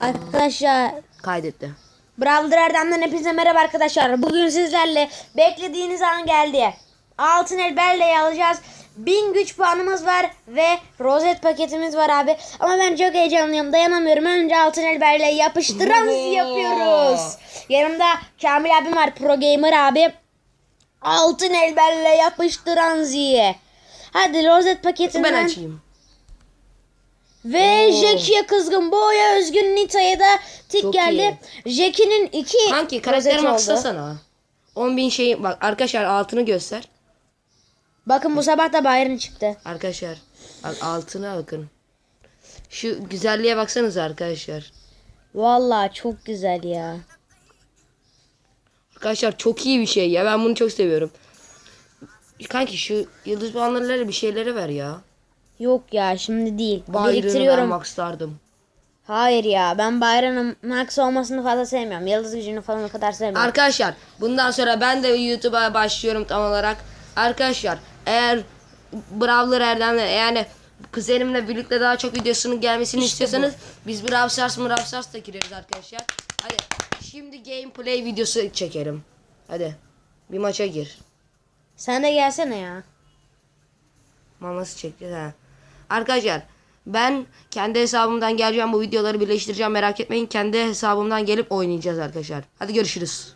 Arkadaşlar Kaydetti. Bravler Erdem'den hepinize merhaba arkadaşlar. Bugün sizlerle beklediğiniz an geldi. Altın el belleği alacağız. 1000 güç puanımız var ve rozet paketimiz var abi. Ama ben çok heyecanlıyım dayanamıyorum. Önce altın el belleği yapıştıran Oo. yapıyoruz. Yanımda Kamil abim var pro gamer abi. Altın el belleği yapıştıran ziye. Hadi rozet Ben paketinden. açayım. Ve. Jackie'ye kızgın boya özgün Nita'ya da tik Çok geldi. Jackie'nin iki Kanki karakter rozeti oldu. maksasana. 10.000 şey bak arkadaşlar altını göster. Bakın bu sabah da Bayern çıktı. Arkadaşlar altına bakın. Şu güzelliğe baksanız arkadaşlar. Vallahi çok güzel ya. Arkadaşlar çok iyi bir şey ya ben bunu çok seviyorum. Kanki şu yıldız puanlarıyla bir şeylere ver ya. Yok ya şimdi değil. Bayrağını ben Biriktiriyorum. maxlardım. Hayır ya ben Bayern'ın max olmasını fazla sevmiyorum. Yıldız gücünü falan o kadar sevmiyorum. Arkadaşlar bundan sonra ben de YouTube'a başlıyorum tam olarak. Arkadaşlar eğer Brawler Erdem'le yani kuzenimle birlikte daha çok videosunun gelmesini istiyorsanız biz Brawl Stars Brawl Stars da gireriz arkadaşlar. Hadi şimdi gameplay videosu çekelim. Hadi bir maça gir. Sen de gelsene ya. Maması çekeceğiz ha. Arkadaşlar ben kendi hesabımdan geleceğim bu videoları birleştireceğim merak etmeyin. Kendi hesabımdan gelip oynayacağız arkadaşlar. Hadi görüşürüz.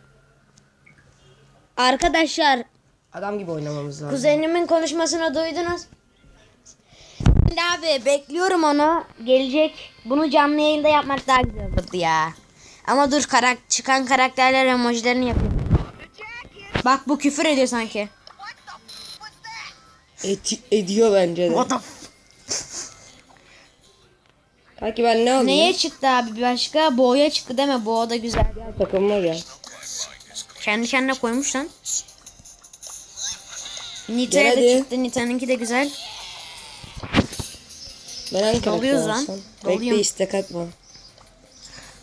Arkadaşlar Adam gibi oynamamız lazım. kuzenimin konuşmasını duydunuz. Şimdi abi bekliyorum onu. Gelecek. Bunu canlı yayında yapmak daha güzel olurdu ya. Ama dur karak çıkan karakterler emojilerini yapayım. Bak bu küfür ediyor sanki. Et, ediyor bence de. What the Kanki ben ne alayım? Neye çıktı abi başka? Boğaya çıktı deme. Boğa da güzel. Takımıma gel. Kendi kendine koymuş lan. Nita'ya Gel da çıktı. Nita'nınki de güzel. Ben hangi karakter lan. Bekle istek atma.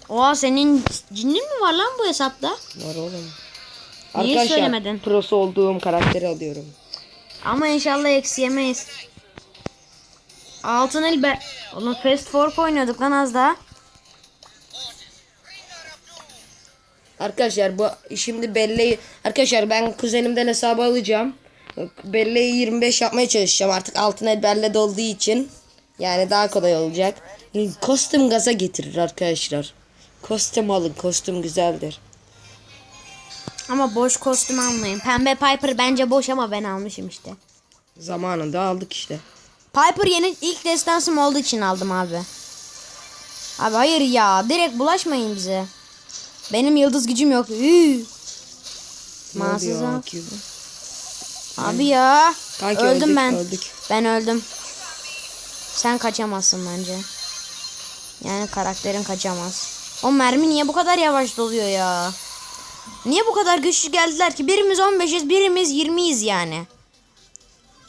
Oha senin cinin mi var lan bu hesapta? Var oğlum. Niye söylemedin? prosu olduğum karakteri alıyorum. Ama inşallah eksi yemeyiz. Altın el be... Oğlum Fast Fork oynuyorduk lan az daha. Arkadaşlar bu şimdi belleği arkadaşlar ben kuzenimden hesabı alacağım. Belleği 25 yapmaya çalışacağım artık altın el belle dolduğu için. Yani daha kolay olacak. Kostüm gaza getirir arkadaşlar. Kostüm alın kostüm güzeldir. Ama boş kostüm almayın. Pembe Piper bence boş ama ben almışım işte. Zamanında aldık işte. Piper yeni ilk destansım olduğu için aldım abi. Abi hayır ya. Direkt bulaşmayın bize. Benim yıldız gücüm yok. Üü. Abi ya. Kanki öldüm öldük, ben. öldük. Ben öldüm. Sen kaçamazsın bence. Yani karakterin kaçamaz. O mermi niye bu kadar yavaş doluyor ya? Niye bu kadar güçlü geldiler ki? Birimiz 15'iz, birimiz 20'yiz yani.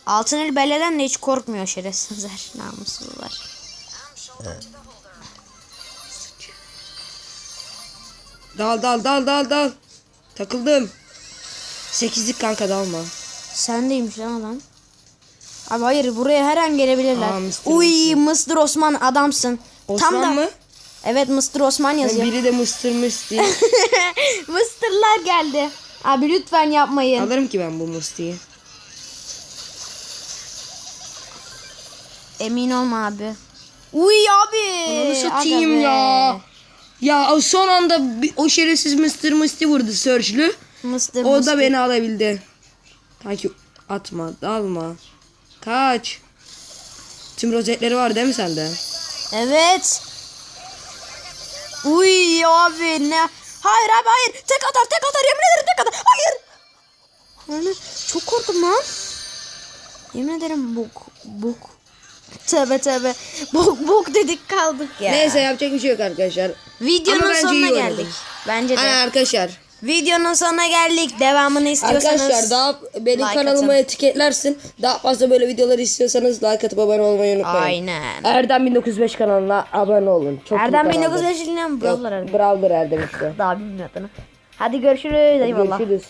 Altınel Belle'den de hiç korkmuyor şerefsizler. Namussuzlar. Dal dal dal dal dal. Takıldım. Sekizlik kanka dalma. Sendeymiş lan adam. Abi hayır buraya her an gelebilirler. Aa, Mr. Uy. Osman adamsın. Osman Tam da mı? Evet Mr. Osman yazıyor. Biri de mıstırmış diye. Mısırlar geldi. Abi lütfen yapmayın. Alırım ki ben bu mustiyi. Emin olma abi. Uy abi. Onu satayım ya. Ya o son anda bir- o şerefsiz Mr. Musti vurdu Surge'lü. Mr. O Mr. da beni alabildi. Kanki atma, dalma. Kaç. Tüm rozetleri var değil mi sende? Evet. Uy abi ne? Hayır abi hayır. Tek atar tek atar yemin ederim tek atar. Hayır. Hani çok korktum lan. Yemin ederim bok bok. Tövbe tövbe. Bok bok dedik kaldık ya. Neyse yapacak bir şey yok arkadaşlar. Ama Videonun bence sonuna iyi geldik. oynadım. Bence de. Hani arkadaşlar. Videonun sonuna geldik. Devamını istiyorsanız. Arkadaşlar daha benim like kanalıma atın. etiketlersin. Daha fazla böyle videolar istiyorsanız like atıp abone olmayı unutmayın. Aynen. Erdem 1905 kanalına abone olun. Çok iyi Erdem kanaldır. 1905 ile mi? Yok, Buralar Erdem. Brawler Erdem işte. Daha bilmiyorum adını. Hadi görüşürüz. Eyvallah. Görüşürüz.